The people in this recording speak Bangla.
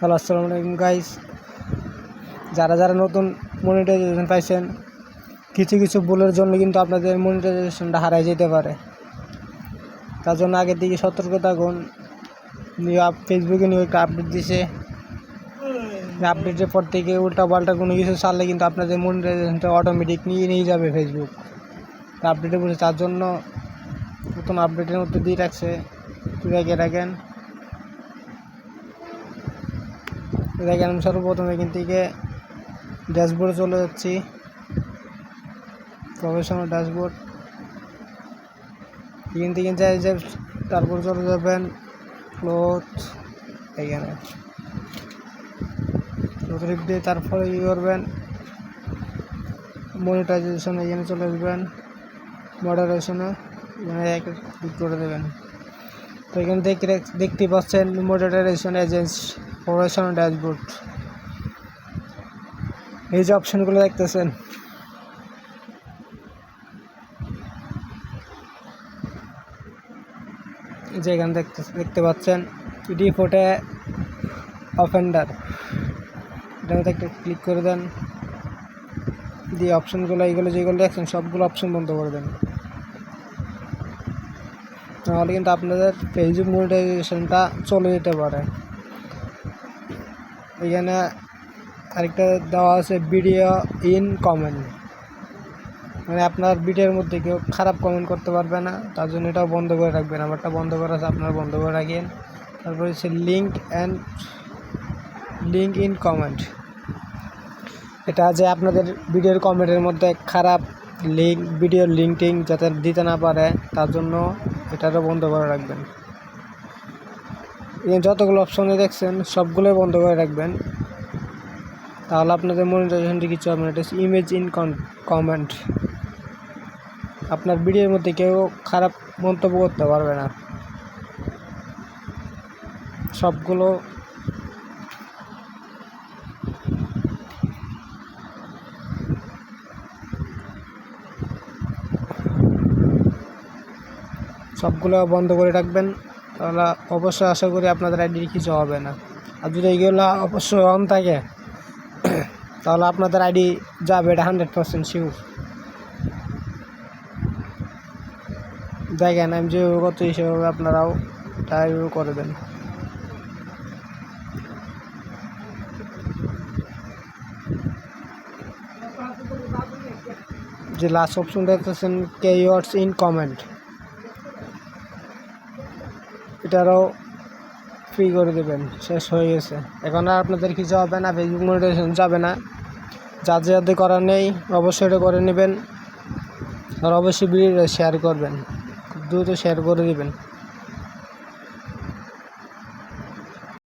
হ্যালো, আসসালামু আলাইকুম গাইস যারা যারা নতুন মনিটাইজেশন পাইছেন, কিছু কিছু ভুলের জন্য কিন্তু আপনাদের মনিটাইজেশনটা হারাই যেতে পারে। তার জন্য আগের দিকে সতর্ক থাকুন। ফেসবুকে একটা আপডেট দিছে। আপডেটের পর থেকে উল্টা পাল্টা কোনো কিছু চাললে কিন্তু আপনাদের মনিটাইজেশনটা অটোমেটিক নিয়ে নিয়ে যাবে ফেসবুক আপডেটে বলছে তার জন্য নতুন আপডেটের মধ্যে দিয়ে রাখছে। তুই রেখে রাখেন। দেখেন আমি সর্বপ্রথম এখান থেকে ড্যাশবোর্ডে চলে যাচ্ছি। Professional dashboard. এখান থেকে যাই যে তারপর চলে যাবেন ক্লোথ এখানে। ক্লোথ দিয়ে তারপরে কী করবেন। মনিটাইজেশন এখানে চলে আসবেন। মডারেশনে এখানে এক ক্লিক করে দেবেন। তো এখানে দেখতে দেখতে পাচ্ছেন মডারেশন এজেন্সি। প্রফেশনাল ড্যাশবোর্ড এই যে অপশানগুলো দেখতেছেন। যে এখানে দেখতে দেখতে পাচ্ছেন রিপোর্টে অফেন্ডার একটা ক্লিক করে দেন। দিয়ে অপশানগুলো এইগুলো যেগুলো দেখছেন, সবগুলো অপশন বন্ধ করে দেন। তাহলে কিন্তু আপনাদের ফেসবুক মনিটাইজেশনটা চলে যেতে পারে। এখানে আরেকটা দেওয়া আছে ভিডিও ইন কমেন্ট মানে আপনার ভিডিওর মধ্যে কেউ খারাপ কমেন্ট করতে পারবে না, তার জন্য এটাও বন্ধ করে রাখবেন। আমারটা বন্ধ করা আছে, আপনারা বন্ধ করে রাখেন। তারপরে হচ্ছে link and link in comment এটা যে আপনাদের ভিডিওর কমেন্টের মধ্যে খারাপ লিঙ্ক ভিডিওর লিঙ্ক টিঙ্ক যাতে দিতে না পারে, তার জন্য এটারও বন্ধ করে রাখবেন। যতগুলো অপশনে দেখছেন, সবগুলোই বন্ধ করে রাখবেন। তাহলে আপনাদের মনিটাইজেশনটি কিছু হবে না। এটা ইমেজ ইন কমেন্ট আপনার ভিডিওর মধ্যে কেউ খারাপ মন্তব্য করতে পারবে না। সবগুলো সবগুলো বন্ধ করে রাখবেন। তাহলে অবশ্যই আশা করি আপনাদের আইডির কিছু হবে না। আর যদি এইগুলো অবশ্যই অন থাকে, তাহলে আপনাদের আইডি যাবে এটা হান্ড্রেড পার্সেন্ট শিওর। দেখেন, আমি যেভাবে কত হিসেবে আপনারাও তাই করে দেন। যে লাস্ট অপশন দেখতেছেন কে ইয়ার্স ইন কমেন্ট এটারও ফ্রি করে দেবেন, শেষ হয়ে গেছে। এখন আর আপনাদের কিছু হবে না ফেসবুক মনিটাইজেশন যাবে না। যা যাতে করার নেই, অবশ্যই এটা করে নেবেন। আর অবশ্যই ভিডিওটা শেয়ার করবেন। খুব দ্রুত শেয়ার করে দেবেন।